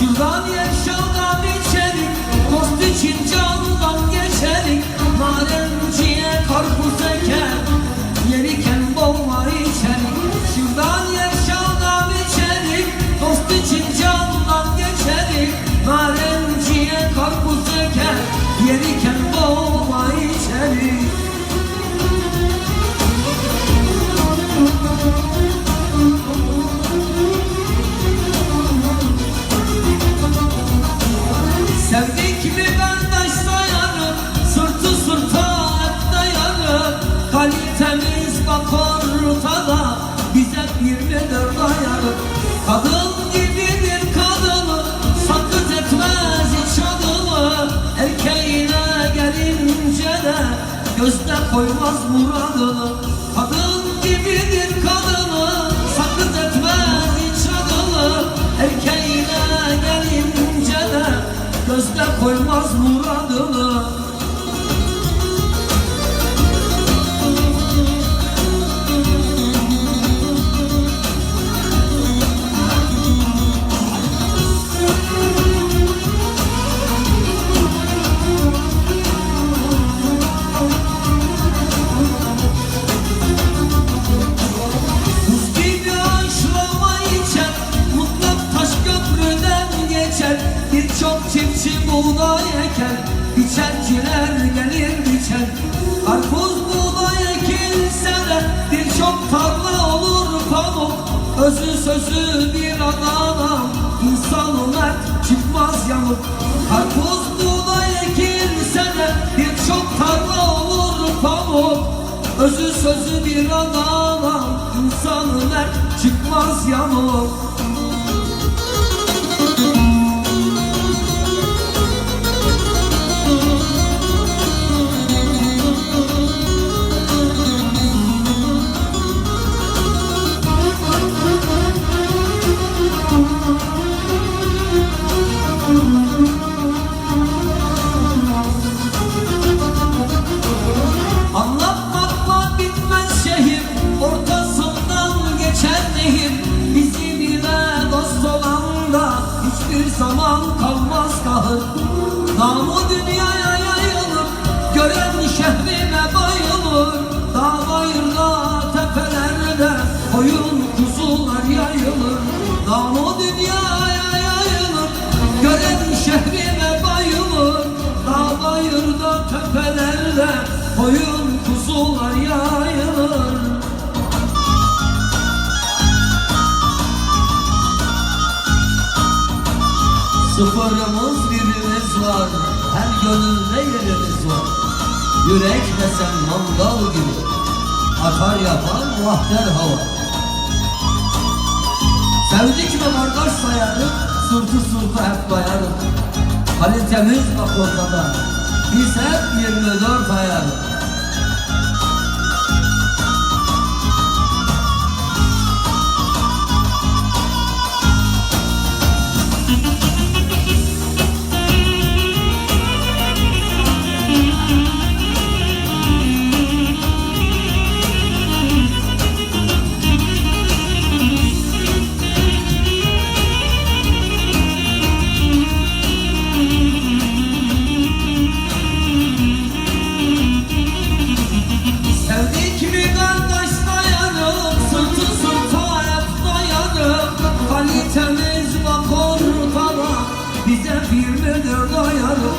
you love Koymaz muradını Kadın gibidir kadını Karpuz buğday ekilse de Birçok tarla olur pamuk. Özü sözü bir adama insanın er çıkmaz yamuk tepelerde Koyun kuzular yayılır Sıfırımız birimiz var Her gönülde yerimiz var. Yürek desen mangal gibi Atar yapan vahder hava. Sevdik mi kardeş sayarım Sırtı sırtı hep bayarım Kalitemiz bak ortada Biz hep 24 ayarım sevdaya